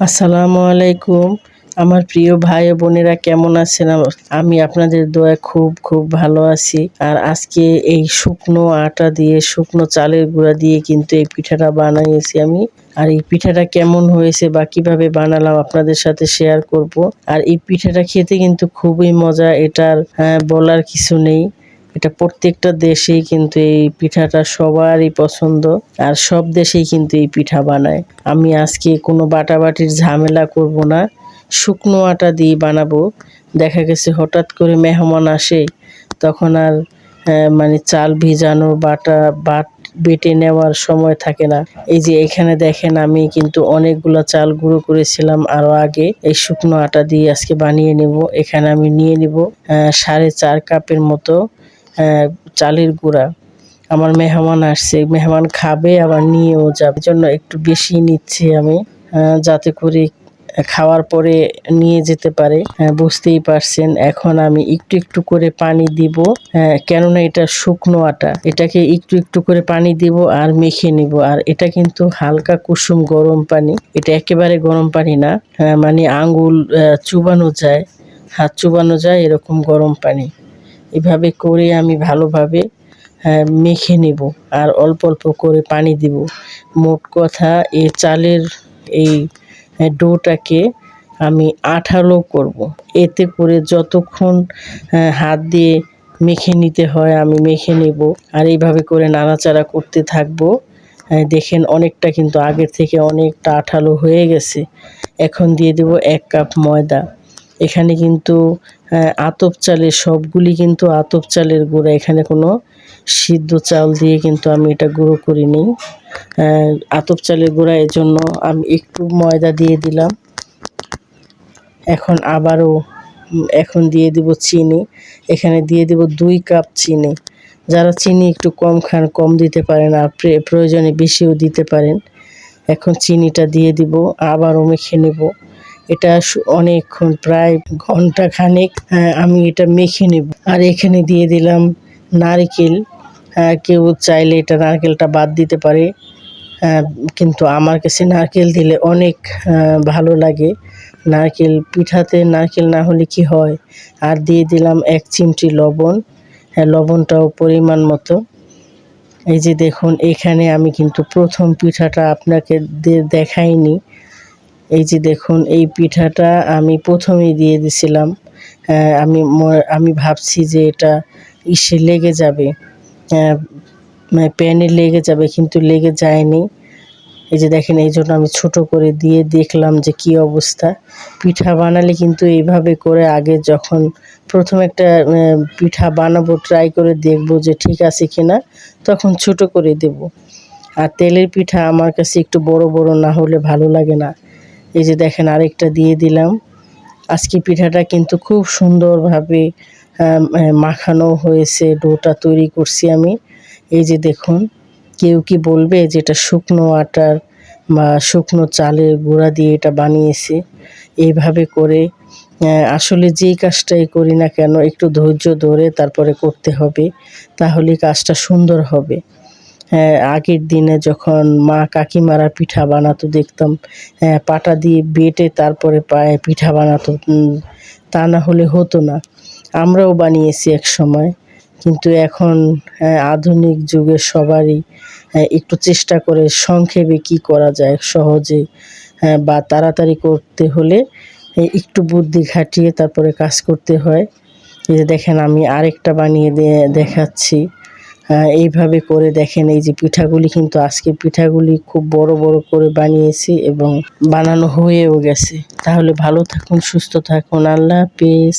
আসসালামু আলাইকুম। আমার প্রিয় ভাই বোনেরা কেমন আছেন? আমি আপনাদের দোয়া খুব খুব ভালো আছি। আর আজকে এই শুকনো আটা দিয়ে শুকনো চালের গুঁড়া দিয়ে কিন্তু এই পিঠাটা বানিয়েছি আমি। আর এই পিঠাটা কেমন হয়েছে বা কীভাবে বানালাম আপনাদের সাথে শেয়ার করব। আর এই পিঠাটা খেতে কিন্তু খুবই মজা এটার আহ, বলার কিছু নেই। এটা প্রত্যেকটা দেশেই কিন্তু এই পিঠাটা সবারই পছন্দ, আর সব দেশেই কিন্তু এই পিঠা বানায়। আমি আজকে কোনো বাটাবাটির ঝামেলা করব না, শুকনো আটা দিয়ে বানাবো। দেখা গেছে হঠাৎ করে মেহমান আসে, তখন আর মানে চাল ভিজানো, বাটা, বাট বেটে নেওয়ার সময় থাকে না। এই যে এখানে দেখেন, আমি কিন্তু অনেকগুলো চাল গুঁড়ো করেছিলাম আরও আগে। এই শুকনো আটা দিয়ে আজকে বানিয়ে নেব। এখানে আমি নিয়ে নিব সাড়ে চার কাপের মতো চালের গুঁড়া। আমার মেহমান আসছে মেহমান খাবে আবার নিয়েও যাবে। জন্য একটু বেশি নিচ্ছি আমি যাতে করে খাওয়ার পরে নিয়ে যেতে পারে। হ্যাঁ, বুঝতেই পারছেন এখন আমি একটু একটু করে পানি দিব হ্যাঁ, কেননা এটা শুকনো আটা। এটাকে একটু একটু করে পানি দিব আর মেখে নিব। আর এটা কিন্তু হালকা কুসুম গরম পানি। এটা একেবারে গরম পানি না হ্যাঁ, মানে আঙ্গুল চুবানো যায় হাত চুবানো যায় এরকম গরম পানি। এভাবে করে আমি ভালোভাবে হ্যাঁ, মেখে নেব আর অল্প অল্প করে পানি দিব। মোট কথা এই চালের এই হ্যাঁ, ডোটাকে আমি আঠালো করব। এতে করে যতক্ষণ হ্যাঁ, হাত দিয়ে মেখে নিতে হয় আমি মেখে নেব আর এইভাবে করে নাড়াচাড়া করতে থাকব। দেখেন অনেকটা কিন্তু আগের থেকে অনেকটা আঠালো হয়ে গেছে। এখন দিয়ে দেব এক কাপ ময়দা। এখানে কিন্তু আতপ চালের সবগুলি কিন্তু আতপ চালের গুঁড়া। এখানে কোনো সিদ্ধ চাল দিয়ে কিন্তু আমি এটা গুঁড়ো করিনি। আতপ চালের গুঁড়া জন্য আমি একটু ময়দা দিয়ে দিলাম। এখন আবারও এখন দিয়ে দিব চিনি। এখানে দিয়ে দিব দুই কাপ চিনি। যারা চিনি একটু কম খান, কম দিতে পারেন আর প্রে- প্রয়োজনে বেশিও দিতে পারেন। এখন চিনিটা দিয়ে দিব, আবারও মেখে নেব। এটা অনেকক্ষণ প্রায় ঘণ্টা খানেক আমি এটা মেখে নেব। আর এখানে দিয়ে দিলাম নারকেল। আহ, কেউ চাইলে এটা নারকেলটা বাদ দিতে পারে। আহ, কিন্তু আমার কাছে নারকেল দিলে অনেক ভালো লাগে। নারকেল পিঠাতে নারকেল না হলে কি হয়? আর দিয়ে দিলাম এক চিমটি লবণ। হ্যাঁ লবণটাও পরিমাণ মতো। এই যে দেখুন এখানে আমি কিন্তু প্রথম পিঠাটা আপনাকে দেখাইনি। এই যে দেখুন, এই পিঠাটা আমি প্রথমেই দিয়ে দিছিলাম। আমি আমি ভাবছি যে এটা ইসে লেগে যাবে। মানে প্যানে লেগে যাবে, কিন্তু লেগে যায়নি। এই যে দেখেন, এই জন্য আমি ছোট করে দিয়ে দেখলাম যে কি অবস্থা। পিঠা বানালে কিন্তু এইভাবে করে আগে যখন প্রথম একটা পিঠা বানাবো, ট্রাই করে দেখব যে ঠিক আছে কিনা, তখন ছোট করে দেব। আর তেলের পিঠা আমার কাছে একটু বড় বড় না হলে ভালো লাগে না। এই যে দেখেন আরেকটা দিয়ে দিলাম। আজকে পিঠাটা কিন্তু খুব সুন্দরভাবে মাখানো হয়েছে, ডোটা তৈরি করছি আমি। এই যে দেখুন, কেউ কি বলবে যে এটা শুকনো আটার বা শুকনো চালের গুঁড়া দিয়ে এটা বানিয়েছে? এইভাবে করে আসলে যেই কাজটাই করি না কেন, একটু ধৈর্য ধরে তারপরে করতে হবে তাহলে কাজটা সুন্দর হবে। আগের দিনে যখন মা কাকিমারা পিঠা বানাতো দেখতাম হ্যাঁ পাটা দিয়ে বেটে তারপরে পায়ে পিঠা বানাতো তা না হলে হতো না। আমরাও বানিয়েছি এক সময় কিন্তু এখন হ্যাঁ, আধুনিক যুগে সবারই হ্যাঁ, একটু চেষ্টা করে সংক্ষেপে কি করা যায় সহজে হ্যাঁ, বা তাড়াতাড়ি করতে হলে একটু বুদ্ধি খাটিয়ে তারপরে কাজ করতে হয়। এই যে দেখেন আমি আরেকটা বানিয়ে দেখাচ্ছি। এইভাবে করে দেখেন, এই যে পিঠাগুলি কিন্তু আজকে পিঠাগুলি খুব বড় বড় করে বানিয়েছি এবং বানানো হয়েও গেছে। তাহলে ভালো থাকুন, সুস্থ থাকুন। আল্লাহ হাফেজ।